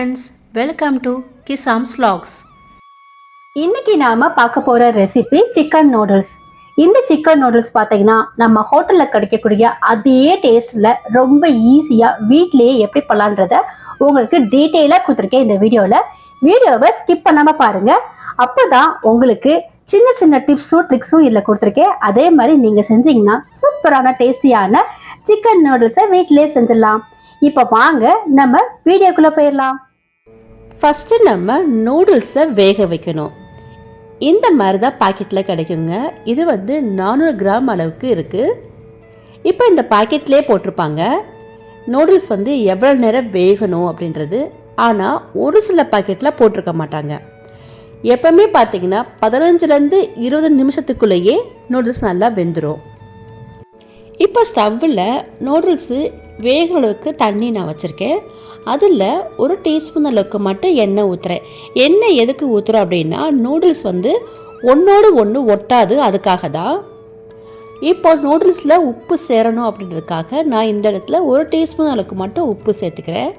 Friends welcome to கிசாம்ஸ் ஸ்லாக்ஸ் இன்னைக்கு நாம பார்க்க போற ரெசிபி சிக்கன் நூடுல்ஸ் இந்த சிக்கன் நூடுல்ஸ் பார்த்தீங்கன்னா நம்ம ஹோட்டலில் கிடைக்கக்கூடிய அதே டேஸ்ட்டில் ரொம்ப ஈஸியாக வீட்லேயே எப்படி பண்ணலான்றத உங்களுக்கு டீட்டெயிலாக கொடுத்துருக்கேன் இந்த வீடியோவில் வீடியோவை ஸ்கிப் பண்ணாமல் பாருங்கள் அப்போ தான் உங்களுக்கு சின்ன சின்ன டிப்ஸும் ட்ரிக்ஸும் இதில் கொடுத்துருக்கேன். அதே மாதிரி நீங்கள் செஞ்சீங்கன்னா சூப்பரான டேஸ்டியான சிக்கன் நூடுல்ஸை வீட்டிலேயே செஞ்சிடலாம். இப்போ வாங்க நம்ம வீடியோக்குள்ளே போயிடலாம். ஃபஸ்ட்டு நம்ம நூடுல்ஸை வேக வைக்கணும். இந்த மாதிரி தான் பாக்கெட்டில் கிடைக்குங்க. இது வந்து நானூறு கிராம் அளவுக்கு இருக்குது இப்போ இந்த பாக்கெட்லேயே போட்டிருப்பாங்க. நூடுல்ஸ் வந்து எவ்வளோ நேரம் வேகணும் அப்படின்றது. ஆனால் ஒரு சில பாக்கெட்டில் போட்டிருக்க மாட்டாங்க. எப்பவுமே பார்த்தீங்கன்னா பதினஞ்சுலேருந்து இருபது நிமிஷத்துக்குள்ளேயே நூடுல்ஸ் நல்லா வெந்துடும் இப்போ ஸ்டவ்வில் நூடுல்ஸு வேக அளவுக்கு தண்ணி நான் வச்சுருக்கேன். அதில் ஒரு டீஸ்பூன் அளவுக்கு மட்டும் எண்ணெய் ஊற்றுறேன் எண்ணெய் எதுக்கு ஊற்றுறோம் அப்படின்னா நூடுல்ஸ் வந்து ஒன்றோடு ஒன்று ஒட்டாது அதுக்காக தான். இப்போ நூடுல்ஸில் உப்பு சேரணும் அப்படின்றதுக்காக நான் இந்த இடத்துல ஒரு டீஸ்பூன் அளவுக்கு மட்டும் உப்பு சேர்த்துக்கிறேன்.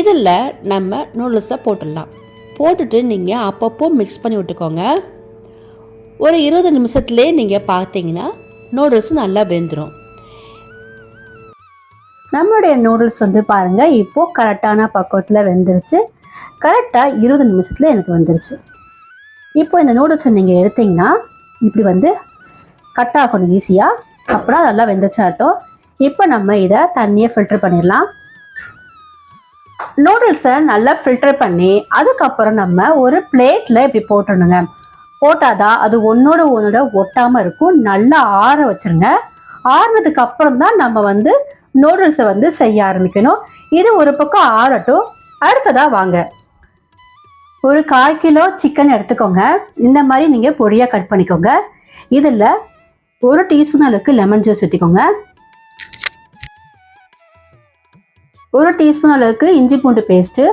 இதில் நம்ம நூடுல்ஸை போட்டுடலாம். போட்டுட்டு நீங்கள் அப்பப்போ மிக்ஸ் பண்ணி விட்டுக்கோங்க. ஒரு இருபது நிமிஷத்துலேயே நீங்கள் பார்த்தீங்கன்னா நூடுல்ஸ் நல்லா வெந்துடும் நம்மளுடைய நூடுல்ஸ் வந்து பாருங்கள் இப்போது கரெக்டான பக்குவத்தில் வெந்துருச்சு. கரெக்டாக இருபது நிமிஷத்தில் எனக்கு வந்துருச்சு. இப்போ இந்த நூடுல்ஸை நீங்கள் எடுத்தீங்கன்னா இப்படி வந்து கட் ஆகணும் ஈஸியாக அப்புறம் நல்லா வெந்துச்சாட்டும் இப்போ நம்ம இதை தண்ணியை ஃபில்டர் பண்ணிடலாம். நூடுல்ஸை நல்லா ஃபில்டர் பண்ணி அதுக்கப்புறம் நம்ம ஒரு பிளேட்டில் இப்படி போட்டுடணுங்க. போட்டாதான் அது ஒன்றோட ஒன்றோட ஒட்டாமல் இருக்கும். நல்லா ஆற வச்சிருங்க. ஆறுனதுக்கு அப்புறம் தான் நம்ம வந்து நூடுல்ஸை வந்து செய்ய ஆரம்பிக்கணும். இது ஒரு பக்கம் ஆறட்டும். அடுத்ததா வாங்க. ஒரு கால் கிலோ சிக்கன் எடுத்துக்கோங்க. இந்த மாதிரி நீங்கள் பொடியாக கட் பண்ணிக்கோங்க. இதில் ஒரு டீஸ்பூன் அளவுக்கு லெமன் ஜூஸ் ஊற்றிக்கோங்க ஒரு டீஸ்பூன் அளவுக்கு இஞ்சி பூண்டு பேஸ்ட்டு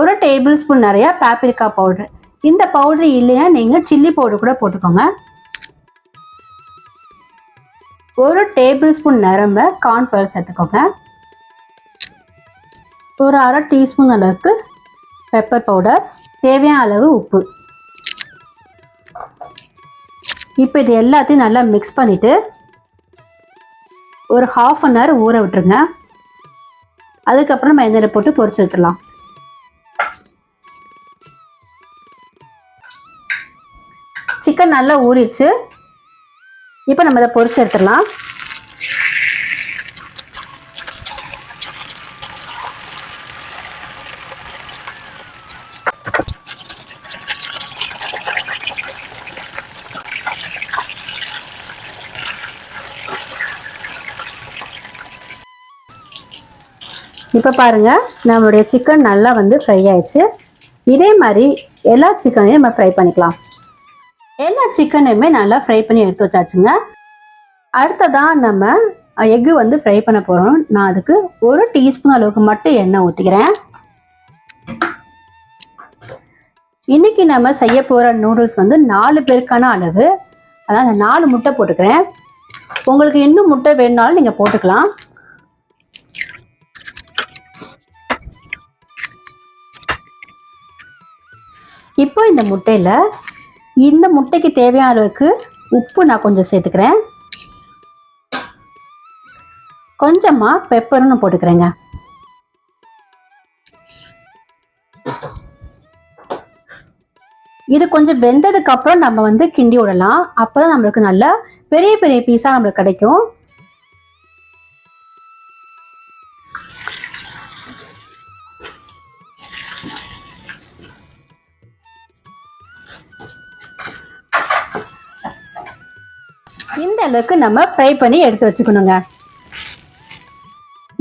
ஒரு டேபிள் ஸ்பூன் நிறையா பேப்ரிக்கா பவுடர் இந்த பவுடர் இல்லையா நீங்கள் சில்லி பவுடர் கூட போட்டுக்கோங்க. ஒரு டேபிள் ஸ்பூன் நிரம்ப கார்ன்ஃப்ளவர் சேர்த்துக்கோங்க ஒரு அரை டீஸ்பூன் அளவுக்கு பெப்பர் பவுடர் தேவையான அளவு உப்பு. இப்போ இது எல்லாத்தையும் நல்லா மிக்ஸ் பண்ணிவிட்டு ஒரு ஹாஃப் அன் ஹவர் ஊற விட்டுருங்க. அதுக்கப்புறம் நம்ம எண்ணெயில் போட்டு பொரிச்சு எடுத்துடலாம். சிக்கன் நல்லா ஊறிடுச்சு. இப்போ நம்ம இதை பொறிச்சு எடுத்துடலாம். இப்போ பாருங்க நம்மளுடைய சிக்கன் நல்லா வந்து ஃப்ரை ஆயிடுச்சு. இதே மாதிரி எல்லா சிக்கனையும் நம்ம ஃப்ரை பண்ணிக்கலாம். எல்லா சிக்கனையுமே நல்லா ஃப்ரை பண்ணி எடுத்து வச்சாச்சுங்க. அடுத்ததாக நம்ம எக்கு வந்து ஃப்ரை பண்ண போகிறோம் நான் அதுக்கு ஒரு டீஸ்பூன் அளவுக்கு மட்டும் எண்ணெய் ஊற்றிக்கிறேன் இன்னைக்கு நம்ம செய்ய போகிற நூடுல்ஸ் வந்து நாலு பேருக்கான அளவு. அதான் நான் நாலு முட்டை போட்டுக்கிறேன். உங்களுக்கு இன்னும் முட்டை வேணுனாலும் நீங்கள் போட்டுக்கலாம். இப்போ இந்த முட்டையில் இந்த முட்டைக்கு தேவையான அளவுக்கு உப்பு நான் கொஞ்சம் சேர்த்துக்கிறேன். கொஞ்சமாக பெப்பரும் நான் போட்டுக்கிறேங்க. இது கொஞ்சம் வெந்ததுக்கு அப்புறம் நம்ம வந்து கிண்டி விடலாம். அப்பதான் நம்மளுக்கு நல்ல பெரிய பெரிய பீஸாக நம்மளுக்கு கிடைக்கும். அளவுக்கு நம்ம ஃப்ரை பண்ணி எடுத்து வச்சுக்கணுங்க.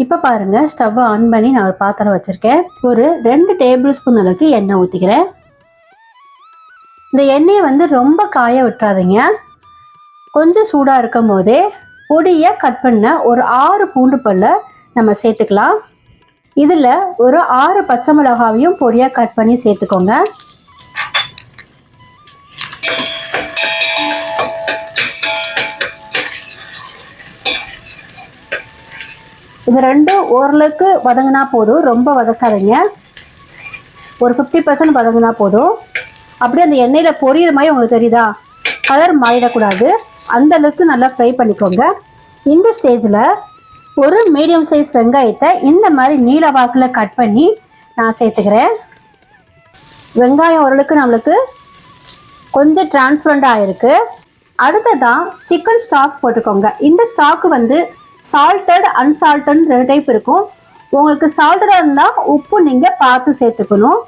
இப்போ பாருங்க ஸ்டவ் ஆன் பண்ணி நான் ஒரு பாத்திரம் வச்சுருக்கேன். ஒரு ரெண்டு டேபிள் ஸ்பூன் அளவுக்கு எண்ணெய் ஊற்றிக்கிறேன் இந்த எண்ணெயை வந்து ரொம்ப காய விட்டுறாதீங்க. கொஞ்சம் சூடாக இருக்கும் போதே பொடியை கட் பண்ண ஒரு ஆறு பூண்டு பல்ல நம்ம சேர்த்துக்கலாம். இதில் ஒரு ஆறு பச்சை மிளகாவையும் பொடியாக கட் பண்ணி சேர்த்துக்கோங்க. இது ரெண்டும் ஓரளவுக்கு வதங்கினா போதும். ரொம்ப வதக்காதீங்க. ஒரு ஃபிஃப்டி பர்சன்ட் வதங்கினா போதும். அப்படியே அந்த எண்ணெயில் பொரியிற மாதிரி உங்களுக்கு தெரியுதா? கலர் மாறிடக்கூடாது. அந்த அளவுக்கு நல்லா ஃப்ரை பண்ணிக்கோங்க. இந்த ஸ்டேஜில் ஒரு மீடியம் சைஸ் வெங்காயத்தை இந்த மாதிரி நீல வாக்கில் கட் பண்ணி நான் சேர்த்துக்கிறேன். வெங்காயம் ஓரளவுக்கு நம்மளுக்கு கொஞ்சம் டிரான்ஸ்பரண்டாக ஆகிருக்கு அடுத்ததான் சிக்கன் ஸ்டாக் போட்டுக்கோங்க. இந்த ஸ்டாக்கு வந்து சால்டட் அன்சால்டட் ரெண்டு டைப் இருக்கும். உங்களுக்கு சால்டடாக இருந்தால் உப்பு நீங்கள் பார்த்து சேர்த்துக்கணும்.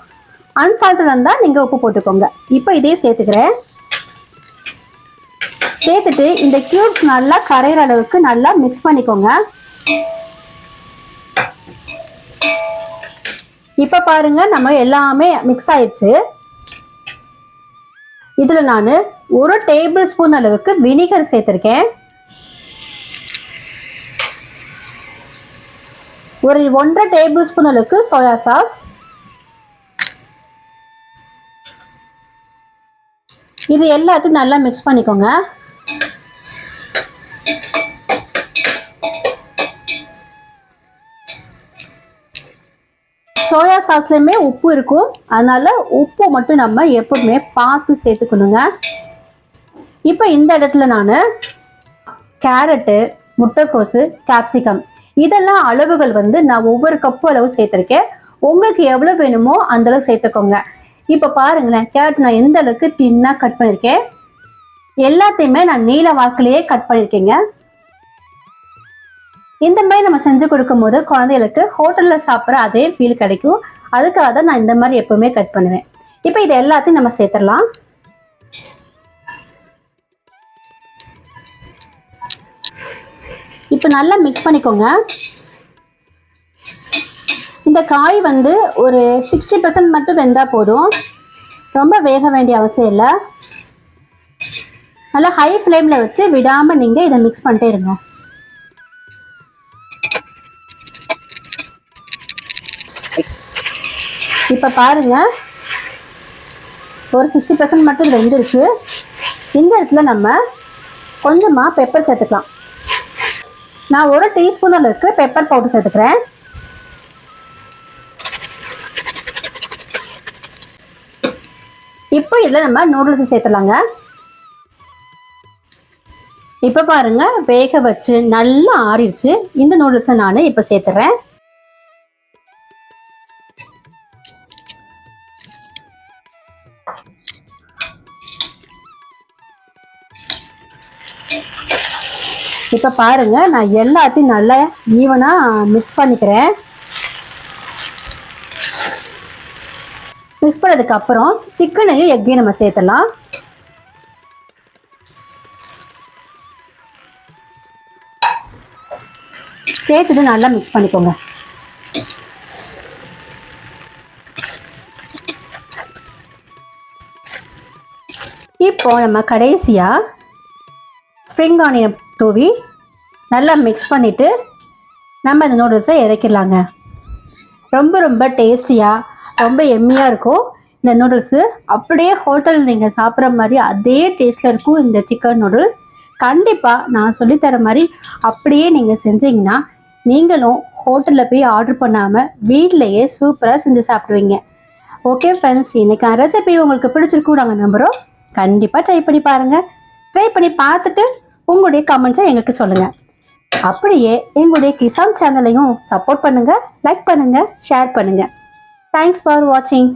அன்சால்ட்டடாக இருந்தால் நீங்கள் உப்பு போட்டுக்கோங்க. இப்போ இதே சேர்த்துக்கிறேன். சேர்த்துட்டு இந்த கியூப்ஸ் நல்லா கரையிற அளவுக்கு நல்லா மிக்ஸ் பண்ணிக்கோங்க. இப்போ பாருங்க நம்ம எல்லாமே மிக்ஸ் ஆயிடுச்சு. இதில் நான் ஒரு டேபிள் ஸ்பூன் அளவுக்கு வினிகர் சேர்த்துருக்கேன். ஒரு ஒன்றரை டேபிள் ஸ்பூன் அளவுக்கு சோயா சாஸ் இது எல்லாத்தையும் நல்லா மிக்ஸ் பண்ணிக்கோங்க. சோயா சாஸ்லையுமே உப்பு இருக்கும். அதனால உப்பு மட்டும் நம்ம எப்பவுமே பார்த்து சேர்த்துக்கணுங்க. இப்போ இந்த இடத்துல நான் கேரட்டு முட்டைக்கோசு கேப்சிகம் இதெல்லாம் அளவுகள் வந்து நான் ஒவ்வொரு கப்பு அளவு சேர்த்துருக்கேன். உங்களுக்கு எவ்வளோ வேணுமோ அந்த அளவு சேர்த்துக்கோங்க. இப்போ பாருங்களேன் கேரட் நான் எந்த அளவுக்கு தின்னாக கட் பண்ணியிருக்கேன் எல்லாத்தையுமே நான் நீல வாக்குலேயே கட் பண்ணியிருக்கேங்க இந்த மாதிரி நம்ம செஞ்சு கொடுக்கும்போது குழந்தைகளுக்கு ஹோட்டலில் சாப்பிட்ற அதே ஃபீல் கிடைக்கும். அதுக்காக தான் நான் இந்த மாதிரி எப்பவுமே கட் பண்ணுவேன். இப்போ இது எல்லாத்தையும் நம்ம சேர்த்துடலாம். இப்போ நல்லா மிக்ஸ் பண்ணிக்கோங்க. இந்த காய் வந்து ஒரு சிக்ஸ்டி பர்சன்ட் மட்டும் வெந்தால் போதும். ரொம்ப வேக வேண்டிய அவசியம் இல்லை. நல்லா ஹை ஃப்ளேமில் வச்சு விடாமல் நீங்கள் இதை மிக்ஸ் பண்ணிட்டே இருங்க. இப்போ பாருங்க. ஒரு சிக்ஸ்டி பர்சன்ட் மட்டும் இது வெந்துருச்சு. இந்த இடத்துல நம்ம கொஞ்சமாக பெப்பர் சேர்த்துக்கலாம். நான் ஒரு டீஸ்பூன் அளவுக்கு பெப்பர் பவுடர் சேர்த்துக்கிறேன். இப்போ இதில் நம்ம நூடுல்ஸ் சேர்த்துலாங்க இப்போ பாருங்க வேக வச்சு நல்லா ஆறிடுச்சு. இந்த நூடுல்ஸை நான் இப்போ சேர்த்துறேன். இப்போ பாருங்க நான் எல்லாத்தையும் நல்லா ஈவனாக மிக்ஸ் பண்ணிக்கிறேன். மிக்ஸ் பண்ணதுக்கு அப்புறம் சிக்கனையும் எக்கையும் நம்ம சேர்த்துடலாம். சேர்த்துட்டு நல்லா மிக்ஸ் பண்ணிக்கோங்க. இப்போ நம்ம கடைசியாக ஸ்ப்ரிங் ஆனியன் தூவி நல்லா மிக்ஸ் பண்ணிவிட்டு நம்ம இந்த நூடுல்ஸை இறக்கிடலாங்க. ரொம்ப ரொம்ப டேஸ்டியாக ரொம்ப எம்மியாக இருக்கும். இந்த நூடுல்ஸு அப்படியே ஹோட்டலில் நீங்கள் சாப்பிட்ற மாதிரி அதே டேஸ்ட்டில் இருக்கும் இந்த சிக்கன் நூடுல்ஸ் கண்டிப்பாக நான் சொல்லித்தர மாதிரி அப்படியே நீங்கள் செஞ்சீங்கன்னா நீங்களும் ஹோட்டலில் போய் ஆர்டர் பண்ணாமல் வீட்டிலையே சூப்பராக செஞ்சு சாப்பிடுவீங்க. ஓகே ஃப்ரெண்ட்ஸ் இன்றைக்கி ரெசிபி உங்களுக்கு பிடிச்சிருக்கும் நாங்கள் நம்புகிறோம் கண்டிப்பாக ட்ரை பண்ணி பாருங்கள் ட்ரை பண்ணி பார்த்துட்டு உங்களுடைய கமெண்ட்ஸை எங்களுக்கு சொல்லுங்கள் அப்படியே எங்களுடைய கிசான் சேனலையும் சப்போர்ட் பண்ணுங்கள் லைக் பண்ணுங்கள் ஷேர் பண்ணுங்கள் தேங்க்ஸ் ஃபார் வாட்சிங்